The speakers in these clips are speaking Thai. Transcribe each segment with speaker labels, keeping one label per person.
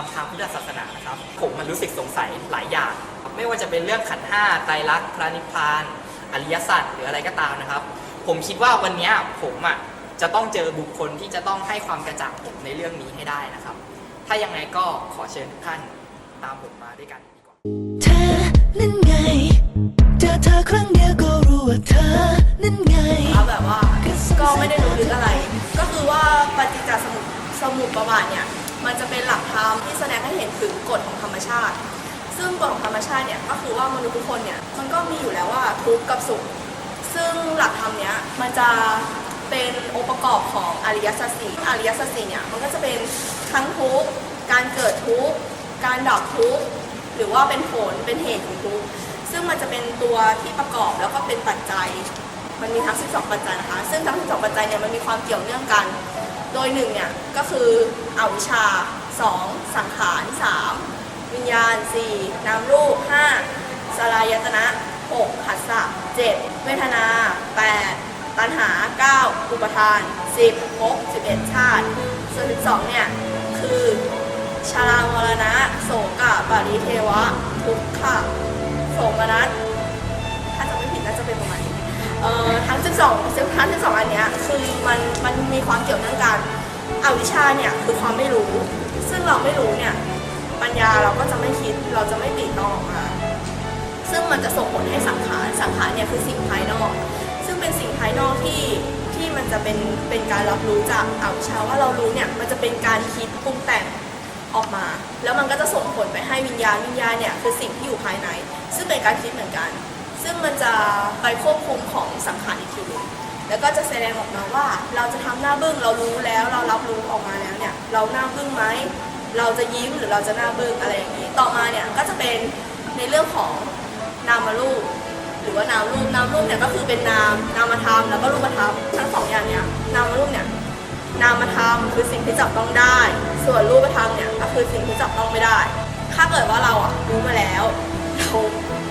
Speaker 1: รรมทางพุทธศาสนานะครับ ผมมันรู้สึกสงสัยหลายอย่างครับไม่ว่าจะเป็นเรื่องขันธ์ห้าไตรลักษณ์พระนิพพาน อริยสัจหรืออะไรก็ตามนะครับ ผมคิดว่าวันเนี้ยผมอะจะต้องเจอบุคคลที่จะต้องให้ความกระจ่างผมในเรื่องนี้ให้ได้นะครับ ถ้ายังไงก็ขอเชิญทุกท่านตามผมมาด้วยกันดีกว่า
Speaker 2: เธอนั่นไง เจอเธอครั้งเดียวก็รู้ว่าเธอนั่นไง
Speaker 3: เอาแบบว่าก็ไม่ได้รู้ลึกอะไร ก็คือว่าปฏิจจสมุปสมุปบาทเนี่ย มันจะเป็นหลักธรรมที่แสดงให้เห็นถึงกฎของธรรมชาติ ซึ่งกฎของธรรมชาติเนี่ยก็คือว่ามนุษย์ทุกคนเนี่ยมันก็มีอยู่แล้วว่าทุกข์กับสุข ซึ่งหลักธรรมเนี้ยมันจะเป็นองค์ประกอบของอริยสัจสี่อริยสัจสี่เนี่ยมันก็จะเป็นทั้งทุกข์การเกิดทุกข์การดับทุกข์หรือว่าเป็นผลเป็นเหตุของทุกข์ซึ่งมันจะเป็นตัวที่ประกอบแล้วก็เป็นปัจจัย มันมีทั้ง 12 ปัจจัยนะคะ ซึ่งทั้ง 12 ปัจจัยเนี่ยมันมีความเกี่ยวเนื่องกัน โดยหนึ่งเนี่ยก็คืออวิชชา 2 สังขาร 3 วิญญาณ 4 นามรูป 5 สลายตนะ6หัสสะ 7 เวทนา 8 ตัณหา 9 อุปทาน 10 ภพ11 ชาติ ส่วน12เนี่ยคือชารามรณะ โสกะปริเทวะ ทุกขะ โสมนัส เอ่อทั้ง 12ซึ่งทั้ง12อันเนี้ยคือมันมันมีความเกี่ยวเนื่องกันอวิชชาเนี่ยคือความไม่รู้ ซึ่งเราไม่รู้เนี่ยปัญญาเราก็จะไม่คิดเราจะไม่ติดต่อกมาซึ่งมันจะส่งผลให้สังขารสังขารเนี่ยคือสิ่งภายนอก ซึ่งเป็นสิ่งภายนอกที่ที่มันจะเป็นเป็นการรับรู้จากอวิชชาว่าเรารู้เนี่ยมันจะเป็นการคิดปรุงแต่งออกมา แล้วมันก็จะส่งผลไปให้วิญญาณวิญญาณเนี่ยคือสิ่งที่อยู่ภายใน ซึ่งเป็นการคิดเหมือนกัน ซึ่งมันจะไปควบคุมของสังขารอีกทีหนึงแล้วก็จะแสดงออกมาว่าเราจะทำหน้าบึ้งเรารู้แล้วเรารับรู้ออกมาแล้วเนี่ยเราหน้าบึ้งไหมเราจะยิ้มหรือเราจะหน้าบึ้งอะไรอย่างนี้ ต่อมาเนี่ยก็จะเป็นในเรื่องของนามรูปหรือว่านามรูปนามรูปเนี่ยก็คือเป็นนามนามธรรมแล้วก็รูปธรรมทั้งสองอย่างเนี่ยนามรูปเนี่ยนามธรรมคือสิ่งที่จับต้องได้ ส่วนรูปธรรมเนี่ยก็คือสิ่งที่จับต้องไม่ได้ ถ้าเกิดว่าเราอะรู้มาแล้วเรา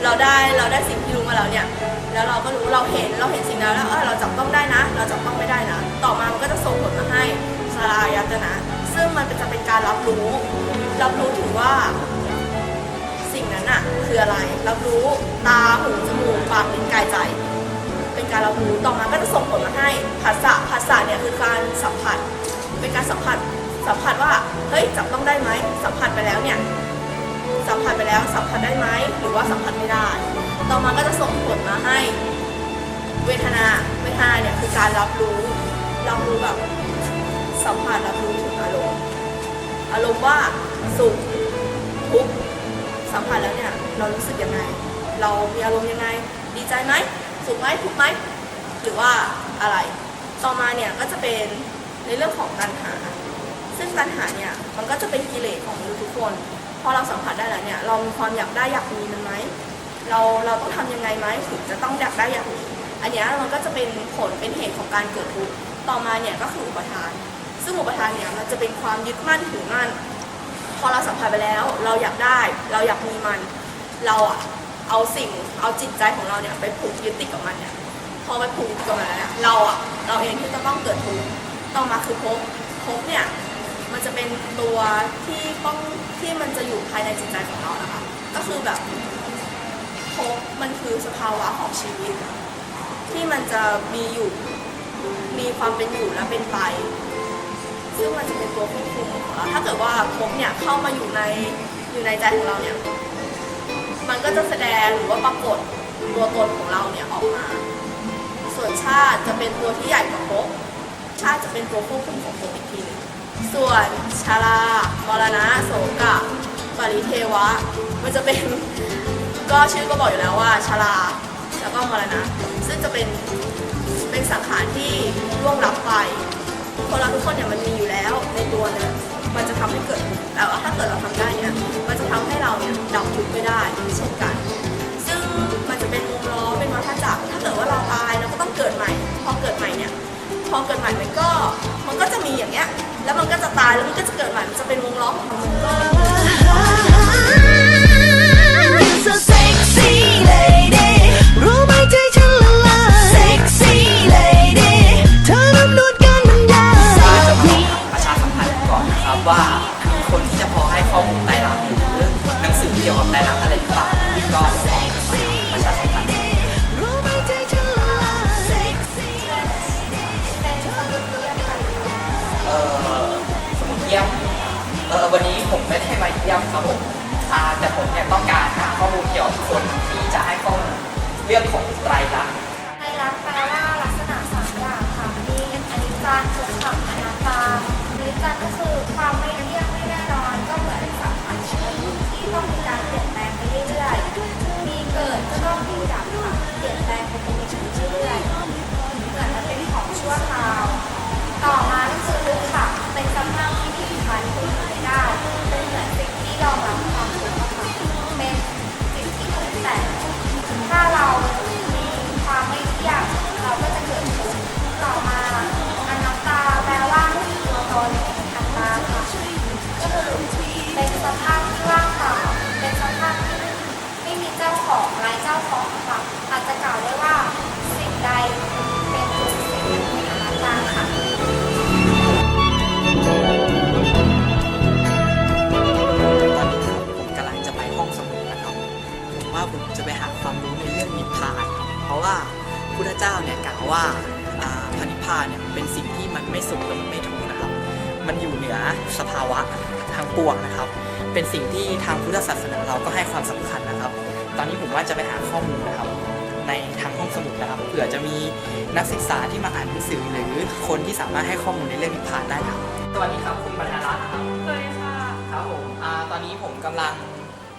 Speaker 3: เราได้เราได้สิ่งที่รู้มาแล้วเนี่ย แล้วเราก็รู้เราเห็นเราเห็นสิ่งนั้นแล้วเออเราจับต้องได้นะ เราจับต้องไม่ได้นะ ต่อมามันก็จะส่งผลมาให้สลายตนะ ซึ่งมันจะเป็นการรับรู้ รับรู้ถึงว่า สิ่งนั้นอะคืออะไร รับรู้ตาหูจมูกปากลิ้นกายใจ เป็นการรับรู้ต่อมาก็จะส่งผลมาให้ภาษาภาษาเนี่ยคือการสัมผัส เป็นการสัมผัสสัมผัสว่าเฮ้ยจับต้องได้ไหมสัมผัสไปแล้วเนี่ย สัมผัสไปแล้วสัมผัสได้ไหมหรือว่าสัมผัสไม่ได้ ต่อมาก็จะส่งผลมาให้ เวทนาเวทนาเนี่ยคือการรับรู้รับรู้แบบสัมผัสรับรู้ถึงอารมณ์อารมณ์ว่าสุขทุกข์สัมผัสแล้วเนี่ยเรารู้สึกยังไง เรามีอารมณ์ยังไง ดีใจไหมสุขไหมทุกข์ไหมหรือว่าอะไร ต่อมาเนี่ยก็จะเป็นในเรื่องของตัณหา ซึ่งตัณหาเนี่ยมันก็จะเป็นกิเลสของมนุษย์ทุกคน พอเราสัมผัสได้แล้วเนี่ยเรามีความอยากได้อยากมีมันไหมเราเราต้องทำยังไงไหมถึงจะต้องอยากได้อยากมีอันนี้มันก็จะเป็นผลเป็นเหตุของการเกิดทุกข์ต่อมาเนี่ยก็คืออุปทาน ซึ่งอุปทานเนี่ยมันจะเป็นความยึดมั่นถือมั่น พอเราสัมผัสไปแล้ว เราอยากได้ เราอยากมีมัน เราอะเอาสิ่งเอาจิตใจของเราเนี่ยไปผูกยึดติดกับมันเนี่ยพอไปผูกยึดกับมันแล้วเนี่ยเราอะเราเองที่จะต้องเกิดทุกข์ต่อมาคือภพภพเนี่ย มันจะเป็นตัวที่ต้องที่มันจะอยู่ภายในจิตใจของเรานะคะ ก็คือแบบภพมันคือสภาวะของชีวิต ที่มันจะมีอยู่มีความเป็นอยู่และเป็นไป ซึ่งมันจะเป็นตัวควบคุมของเราถ้าเกิดว่าภพเนี่ยเข้ามาอยู่ในอยู่ในใจของเราเนี่ยมันก็จะแสดงหรือว่าปรากฏตัวตนของเราเนี่ยออกมา ส่วนชาติจะเป็นตัวที่ใหญ่กว่าภพชาติจะเป็นตัวควบคุมของภพอีกทีหนึง ส่วนชาลามรณะโสกะปริเทวะ มันจะเป็น ก็ชื่อก็บอกอยู่แล้วว่าชาลาแล้วก็มรณะ ซึ่งจะเป็นเป็นสังขารที่ล่วงลับไปคนเราทุกคนเนี่ยมันมีอยู่แล้วในตัวเนี่ยมันจะทำให้เกิดแต่ว่าถ้าเกิดเราทำได้เนี่ยมันจะทำให้เราเนี่ยดับทุกข์ไม่ได้เช่นกัน ซึ่งมันจะเป็นวงล้อเป็นวัฏจักรถ้าเกิดว่าเราตายเราก็ต้องเกิดใหม่ พอเกิดใหม่เนี่ยพอเกิดใหม่มันก็ มันก็จะมีอย่างเงี้ย แล้วมันก็จะตายแล้วมันก็จะเกิดใหม่มันจะเป็นวงล้อของมันก็
Speaker 2: You're so sexy lady รู้ไหมใจฉันละลาย Sexy lady เธอทำนวดการบรรยาย
Speaker 1: ประชาสัมพันธ์ก่อนว่ามีคนที่จะพอให้ข้อมูลไตรลักษณ์หรือหนังสือเกี่ยวกับไตรลักษณ์อะไรหรือเปล่าก็ลองปร ว่าผมจะไป
Speaker 4: หาความรู้ในเรื่
Speaker 1: องนิพพานครับเพราะว่าพุทธเจ้าเนี่ยกล่าวว่าอ่าพระนิพพานเนี่ยเป็นสิ่งที่มันไม่สุขและมันไม่ทุกข์นะครับ มันอยู่เหนือสภาวะทางปวงนะครับ เป็นสิ่งที่ทางพุทธศาสนาเราก็ให้ความสำคัญนะครับ ตอนนี้ผมว่าจะไปหาข้อมูลนะครับ ในทางห้องสมุดนะครับเผื่อจะมีนักศึกษาที่มาอ่านหนังสือหรือคนที่สามารถให้ข้อมูลในเรื่องนิพพานได้ครับสวัสดีครับคุณบรรณรัตน์ครับ
Speaker 3: สวัสดีค่ะ
Speaker 1: ครับผมอ่าตอนนี้ผมกำลัง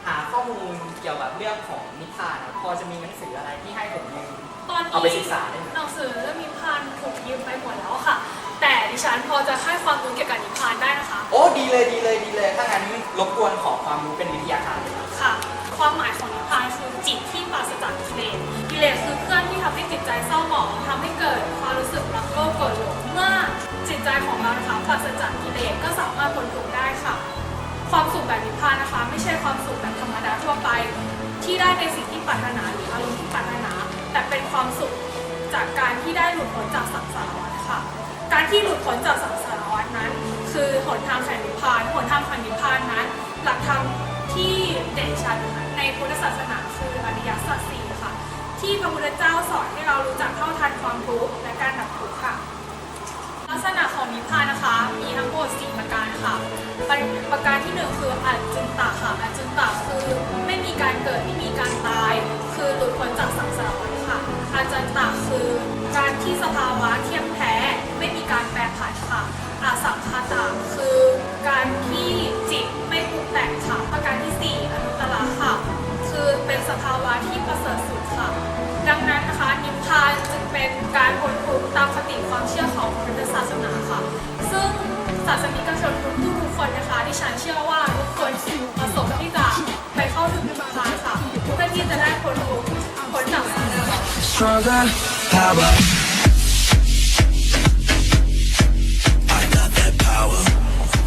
Speaker 1: หาข้อมูลเกี่ยวกับเรื่องของนิพพานครับพอจะมีหนังสืออะไรที่ให้ผมยืม
Speaker 5: ตอนนี้
Speaker 1: เอาไปศึกษาได้ไหม
Speaker 5: หนังสือเรื่องนิพพานถูกยืมไปหมดแล้วค่ะ แต่ดิฉันพอจะให้ความรู้เกี่ยวกับนิพพานได้นะคะ
Speaker 1: โอ้ดีเลยดีเลยดีเลยถ้างั้นรบกวนขอความรู้เป็นวิทยาการเลยครับ
Speaker 5: ค่ะ ความหมายของนิพพานคือจิตที่ปราศจากกิเลสกิเลสคือเครื่องที่ทำให้จิตใจเศร้าหมองทำให้เกิดความรู้สึกรักโลภโกรธหลงเมื่อจิตใจของเรานะคะปราศจากกิเลสก็สามารถพ้นทุกข์ได้ค่ะ ความสุขแบบนิพพานนะคะ ไม่ใช่ความสุขแบบธรรมดาทั่วไป ที่ได้ในสิ่งที่ปรารถนาหรืออารมณ์ที่ปรารถนา แต่เป็นความสุขจากการที่ได้หลุดพ้นจากสังสารวัฏค่ะ การที่หลุดพ้นจากสังสารวัฏนั้น คือหนทางแห่งนิพพานหนทางแห่งนิพพานนั้น หลักธรรมที่เด่นชัดนในพุทธศาสนาคืออริยสัจสี่ค่ะ ที่พระพุทธเจ้าสอนให้เรารู้จักเท่าทันความทุกข์และการดับทุกข์ค่ะ ลักษณะของนิพพานนะคะ มีทั้งหมด4ประการค่ะ ประประการที่หนึ่งคืออัจจุนตะค่ะอัจจุนตะคือไม่มีการเกิดไม่มีการตาย คือหลุดพ้นจากสังสารวัฏค่ะอาจันตะคือการที่สภาวะเที่ยงแท้ ไม่มีการแปรผันค่ะอาสังคาตา
Speaker 2: stronger power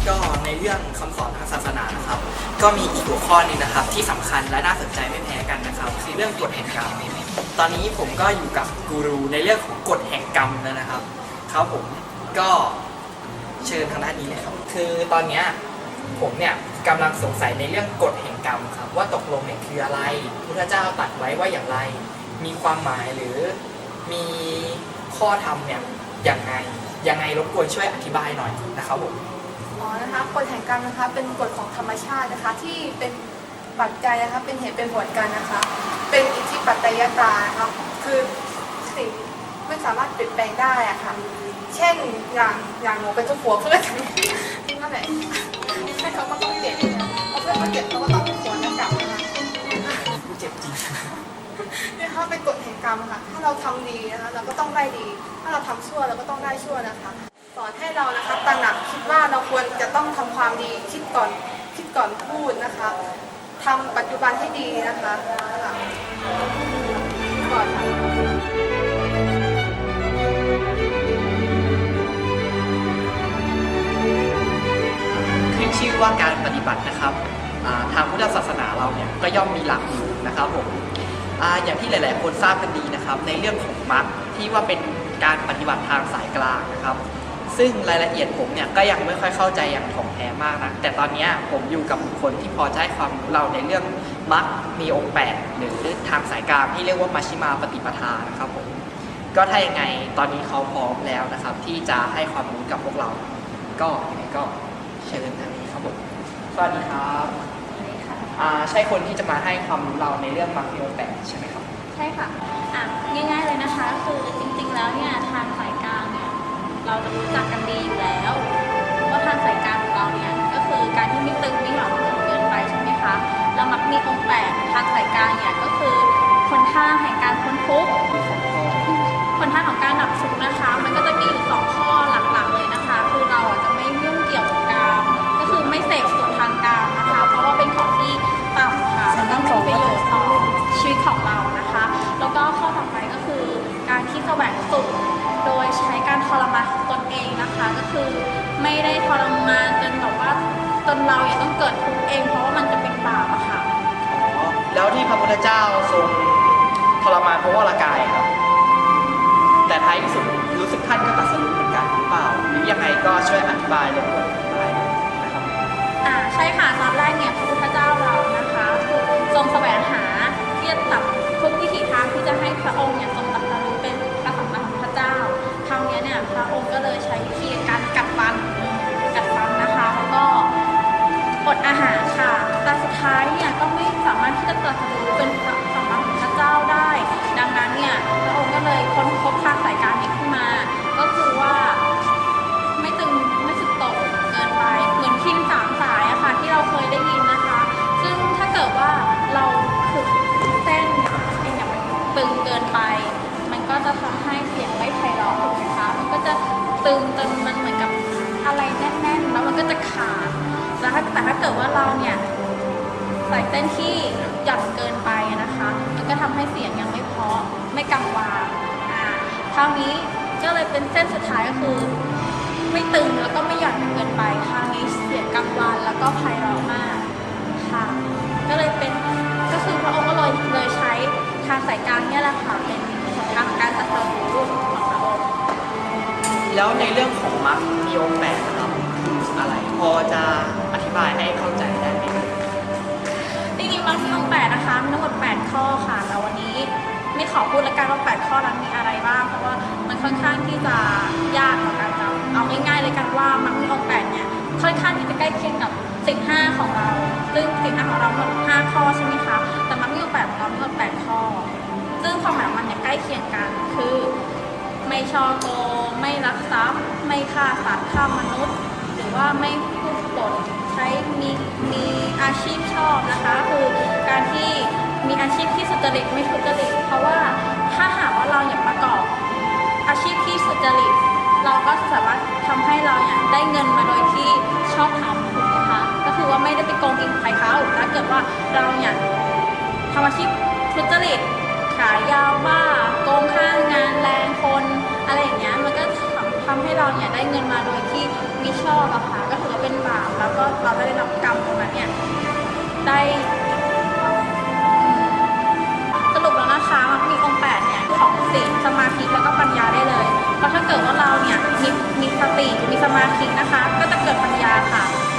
Speaker 1: ก็ในเรื่องคำสอนทางศาสนานะครับ ก็มีอีกหัวข้อหนึงนะครับ ที่สำคัญและน่าสนใจไม่แพ้กันนะครับคือเรื่องกฎแห่งกรรมตอนนี้ผมก็อยู่กับกูรูในเรื่องของกฎแห่งกรรมแล้วนะครับครับผมก็เชิญทางด้านนี้เลยครับคือตอนเนี้ยผมเนี่ยกำลังสงสัยในเรื่องกฎแห่งกรรมครับ ว่าตกลงเนี่ยคืออะไรพุทธเจ้าตรัดไว้ว่าอย่างไร มีความหมายหรือมีข้อธรรมเนี่ยอย่างไงยังไงรบกวนช่วยอธิบายหน่อยนะครับผม
Speaker 3: อ๋อนะคะกฎแห่งกรรมนะคะเป็นกฎของธรรมชาตินะคะที่เป็นปัจจัยนะคะเป็นเหตุเป็นผลกันนะคะ เป็นอิทธิปัจจยตานะคะคือสิ่งไม่สามารถเปลี่ยนแปลงได้อะค่ะ เช่นอย่างอย่างหนูเป็นเจ้าผัวเพื่อนนั่นแหละให้เขาก็ต้องเปลี่ยนเพราะเพื่อนเขาเปลี่ยนเขาก็ต้องเป็นผัว กฎแห่งกรรมค่ะ ถ้าเราทำดีนะคะเราก็ต้องได้ดี ถ้าเราทำชั่วเราก็ต้องได้ชั่วนะคะ สอนให้เรานะคะตระหนักคิดว่าเราควรจะต้องทำความดีคิดก่อนคิดก่อนพูดนะคะทำปัจจุบันให้ดีนะคะค่ะก่อนค่ะ
Speaker 1: ขึ้นชื่อว่าการปฏิบัตินะครับอ่าทางพุทธศาสนาเราเนี่ยก็ย่อมมีหลักอยู่นะครับผม อาอย่างที่หลาย ๆ คนทราบกันดีนะครับ ในเรื่องของมรรคที่ว่าเป็นการปฏิบัติทางสายกลางนะครับ ซึ่งรายละเอียดผมเนี่ยก็ยังไม่ค่อยเข้าใจอย่างถ่องแท้มากนะแต่ตอนนี้ผมอยู่กับบุคคลที่พอจะให้ความรู้เราในเรื่องมรรคมีองค์แปดหรือทางสายกลางที่เรียกว่ามัชฌิมาปฏิปทานะครับผมก็ถ้ายังไงตอนนี้เขาพร้อมแล้วนะครับ ที่จะให้ความรู้กับพวกเรา ก็ยังไงก็เชิญทางนี้ครับผมสวัสดีครับ อ่าใช่คนที่จะมาให้ความรู้เราในเรื่องมรรคมีอแปดใช่ไหมครับ
Speaker 6: ใช่ค่ะอะง่ายๆเลยนะคะคือจริงๆแล้วเนี่ยทางสายกลางเนี่ยเราจะรู้จักกันดีอยู่แล้วว่าทางสายกลางของเราเนี่ยก็คือการที่ไม่ตึงไม่หย่อนเกินไปใช่ไหมคะแล้วมักมีองค์แปดทางสายกลางเนี่ยก็คือคนท่าแห่งการพ้นทุก วงสุขโดยใช้การทรมานตนเองนะคะ ก็คือไม่ได้ทรมานจนแบบว่าจนเราเนี่ยต้องเกิดทุกข์เอง เพราะว่ามันจะเป็นบาปอะค่ะ
Speaker 1: อ๋อแล้วที่พระพุทธเจ้าทรงทรมานพระวรากายครับ แต่ท้ายที่สุดรู้สึกท่านก็ตรัสรู้เหมือนกันหรือเปล่าหรือยังไงก็ช่วยอธิบายเรื่องนี้ได้นะครับ
Speaker 6: อ่าใช่ค่ะตอนแรกเนี่ยพระพุทธเจ้าเรานะคะคือทรงแสวงหาที่จะตัดทุกวิถีทางที่จะให้พระองค์เนี่ยทรง เลยใช้วิธีการกัดฟันกัดฟันนะคะแล้วก็อดอาหารค่ะ แต่สุดท้ายเนี่ยก็ไม่สามารถที่จะตรัสรู้เป็นพระสัมมาสัมพุทธเจ้าได้ ดังนั้นเนี่ยพระองค์ก็เลยค้นพบทางสายการนี้ขึ้นมา ก็คือว่า เนี่ยใส่เส้นที่หย่อนเกินไปนะคะ มันก็ทำให้เสียงยังไม่เพาะไม่กังวานอ่าคราวนี้ก็เลยเป็นเส้นสุดท้ายก็คือ ไม่ตึงแล้วก็ไม่หย่อนเกินไปคราวนี้เสียงกังวานแล้วก็ไพเราะมาก ขอพู
Speaker 1: ด
Speaker 6: ละกันว่า8ข้อนั้นมีอะไรบ้าง เพราะว่ามันค่อนข้างที่จะยากต่อการจำเอาง่ายๆเลยกันว่ามันมีองค์แปดเนี่ยค่อนข้างที่จะใกล้เคียงกับสิ่งห้าของเราซึ่งสิ่งห้าของเราหมด5ข้อใช่ไหมคะแต่มันมีองแปดของเรามีหมด8ข้อ ซึ่งความหมายของมันเนี่ยใกล้เคียงกันคือ ไม่ช่อโกงไม่ลักทรัพย์ ไม่ฆ่าสัตว์ฆ่ามนุษย์ หรือว่าไม่พูดปดใช้มีมีอาชีพชอบนะคะ คือการที่ มีอาชีพที่สุจริตไม่ทุจริต เพราะว่าถ้าหากว่าเราอยางประกอบ อาชีพที่สุจริต เราก็สามารถทำให้เราเนี่ยได้เงินมาโดยที่ชอบทำถูกไหมคะก็คือว่าไม่ได้ไปโกงกินใครเขาถ้าเกิดว่าเราเนี่ยทำอาชีพทุจริตขายยาบ้าโกงค่างานแรงคนอะไรอย่างเงี้ยมันก็ทำทำให้เราเนี่ยได้เงินมาโดยที่มิชอบอะค่ะก็ถือว่าเป็นบาปแล้ว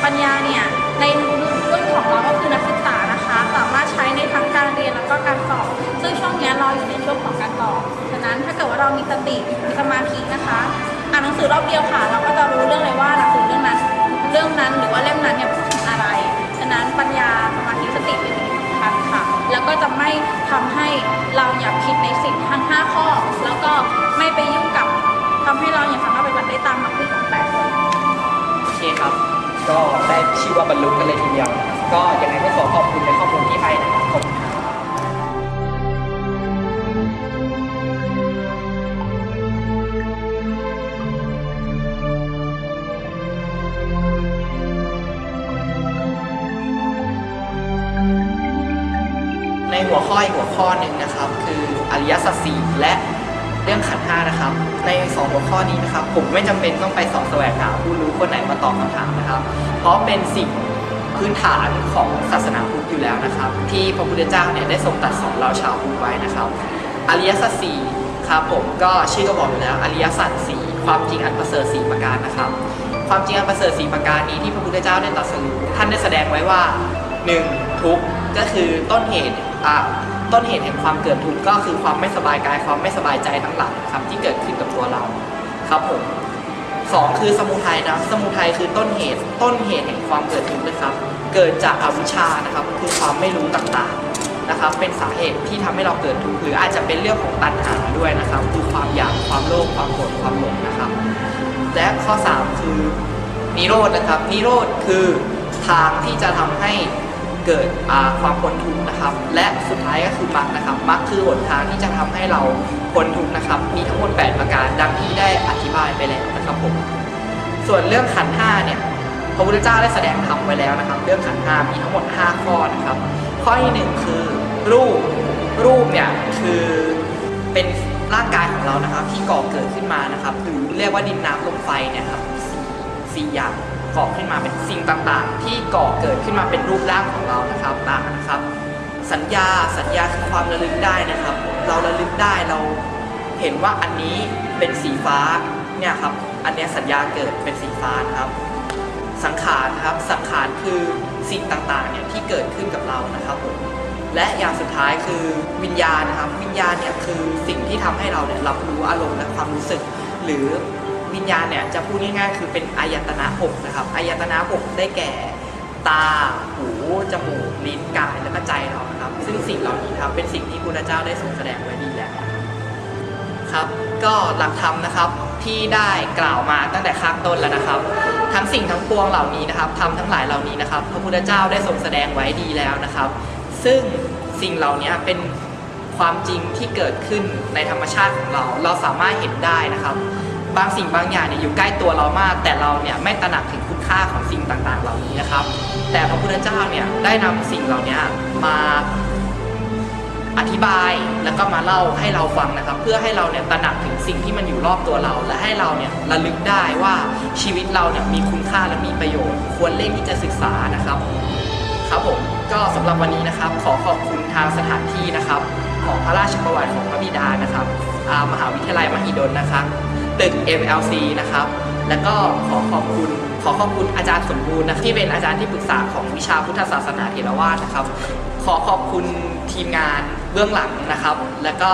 Speaker 6: ปัญญาเนี่ยในรุ่นของเราก็คือนักศึกษานะคะสามารถใช้ในทั้งการเรียนแล้วก็การสอบซึ่งช่วงนี้เราอยู่ในช่วงของการสอบฉะนั้นถ้าเกิดว่าเรามีสติมีสมาธินะคะอ่านหนังสือรอบเดียวค่ะ เราก็จะรู้เรื่องเลยว่าหนังสือเรื่องนั้นเรื่องนั้นหรือว่าเล่มนั้นเนี่ยพูดถึงอะไรฉะนั้นปัญญาสมาธิสติเป็นสิ่งสำคัญค่ะ แล้วก็จะไม่ทำให้เราอย่าผิดในสิ่งทั้ง 5 ข้อ แล้วก็ไม่ไปยุ่งกับทำให้เราอย่าสา
Speaker 1: ก็ได้ชื่อว่าบรรลุกันเลยทีเดียว ก็ยังไงก็ขอขอบคุณในข้อมูลที่ให้นะครับขอบคุณครับในหัวข้ออีกหัวข้อหนึ่งนะครับ คืออริยสัจสี่และ เรื่องขันธ์ห้านะครับ ในสองหัวข้อนี้นะครับ ผมไม่จำเป็นต้องไปสอบแสวงหาผู้รู้คนไหนมาตอบคำถามนะครับ เพราะเป็นสิ่งพื้นฐานของศาสนาพุทธอยู่แล้วนะครับ ที่พระพุทธเจ้าเนี่ยได้ทรงตรัสสอนเราชาวพุทธไว้นะครับ อริยสัจสี่ครับผมก็ชื่อก็บอกอยู่แล้วอริยสัจสี่คความจริงอันประเสริฐสีประการนะครับ ความจริงอันประเสริฐสีประการนี้ที่พระพุทธเจ้าได้ตรัสรู้ท่านได้แสดงไว้ว่า 1. ทุกข์ก็คือต้นเหตุอ่า ต้นเหตุแห่งความเกิดทุกข์ก็คือความไม่สบายกายความไม่สบายใจทั้งหลายครับที่เกิดขึ้นกับตัวเราครับผมสองคือสมุทัยนะสมุทัยคือต้นเหตุ ต้นเหตุแห่งความเกิดทุกข์นะครับ เกิดจากอวิชชานะครับคือความไม่รู้ต่างๆนะครับ เป็นสาเหตุที่ทำให้เราเกิดทุกข์หรืออาจจะเป็นเรื่องของตัณหาด้วยนะครับ คือความอยากความโลภความโกรธความหลงนะครับ และข้อ 3 คือนิโรธนะครับนิโรธคือทางที่จะทำให้ เกิดความพ้นทุกข์นะครับ และสุดท้ายก็คือมรรคนะครับมรรคคือหนทางที่จะทำให้เราพ้นทุกข์นะครับ มีทั้งหมด 8 ประการดังที่ได้อธิบายไปแล้วนะครับผมส่วนเรื่องขันห้าเนี่ยพระพุทธเจ้าได้แสดงธรรมไว้แล้วนะครับ เรื่องขันห้ามีทั้งหมด 5 ข้อนะครับ ข้อที่หนึ่งคือรูปรูปเนี่ยคือเป็นร่างกายของเรานะครับ ที่ก่อเกิดขึ้นมานะครับ หรือเรียกว่าดินน้ำลมไฟเนี่ยครับสี่สี่อย่าง ก่อขึ้นมาเป็นสิ่งต่างๆ ที่ก่อเกิดขึ้นมาเป็นรูปร่างของเรานะครับต่างนะครับ สัญญาสัญญาคือความระลึกได้นะครับ เราระลึกได้เราเห็นว่าอันนี้เป็นสีฟ้าเนี่ยครับอันนี้สัญญาเกิดเป็นสีฟ้านะครับ สังขารครับสังขารคือสิ่งต่างๆเนี่ยที่เกิดขึ้นกับเรานะครับผมและอย่างสุดท้ายคือวิญญาณนะครับ วิญญาณเนี่ยคือสิ่งที่ทำให้เราเนี่ยรับรู้อารมณ์และความรู้สึก หรือ วิญญาณเนี่ยจะพูดง่ายๆคือเป็นอายตนะหกนะครับอายตนะหกได้แก่ ตา หู จมูก ลิ้น กาย และก็ใจเรานะครับ ซึ่งสิ่งเหล่านี้ครับเป็นสิ่งที่พระพุทธเจ้าได้ทรงแสดงไว้ดีแล้วครับก็หลักธรรมนะครับที่ได้กล่าวมาตั้งแต่ข้างต้นแล้วนะครับ ทั้งสิ่งทั้งปวงเหล่านี้นะครับธรรมทั้งหลายเหล่านี้นะครับ พระพุทธเจ้าได้ทรงแสดงไว้ดีแล้วนะครับ ซึ่งสิ่งเหล่านี้เป็นความจริงที่เกิดขึ้นในธรรมชาติของเรา เราสามารถเห็นได้นะครับ บางสิ่งบางอย่างเนี่ยอยู่ใกล้ตัวเรามาก แต่เราเนี่ยไม่ตระหนักถึงคุณค่าของสิ่งต่างๆ เหล่านี้นะครับ แต่พระพุทธเจ้าเนี่ยได้นำสิ่งเหล่านี้มาอธิบายแล้วก็มาเล่าให้เราฟังนะครับ เพื่อให้เราเนี่ยตระหนักถึงสิ่งที่มันอยู่รอบตัวเรา และให้เราเนี่ยระลึกได้ว่าชีวิตเราเนี่ยมีคุณค่าและมีประโยชน์ ควรเล่นที่จะศึกษานะครับ ครับผมก็สำหรับวันนี้นะครับ ขอขอบคุณทางสถานที่นะครับ ของพระราชประวัติของพระบิดานะครับมหาวิทยาลัยมหิดลนะครับ ตึก MLC นะครับ แล้วก็ขอขอบคุณขอขอบคุณอาจารย์สมบูรณ์นะที่เป็นอาจารย์ที่ปรึกษาของวิชาพุทธศาสนาเทรวาสนะครับ ขอขอบคุณทีมงานเบื้องหลังนะครับ แล้วก็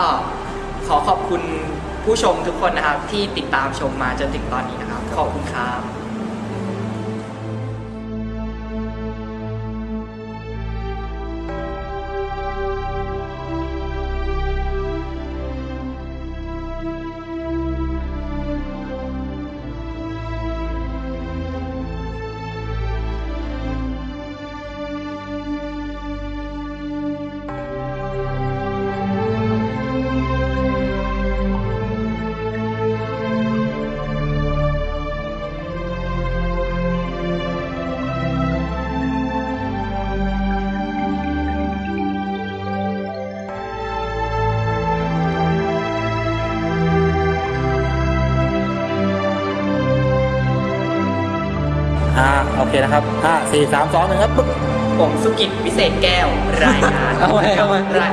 Speaker 1: ขอขอบคุณผู้ชมทุกคนนะครับที่ติดตามชมมาจนถึงตอนนี้นะครับ ขอบคุณครับ
Speaker 7: เคนะครับห้าสี่สามสองหนึ่งครับปึ๊บ
Speaker 1: ผมสุกิจวิเศษแก้วรายงาน
Speaker 7: เอาไว้เอาไว้
Speaker 1: ราย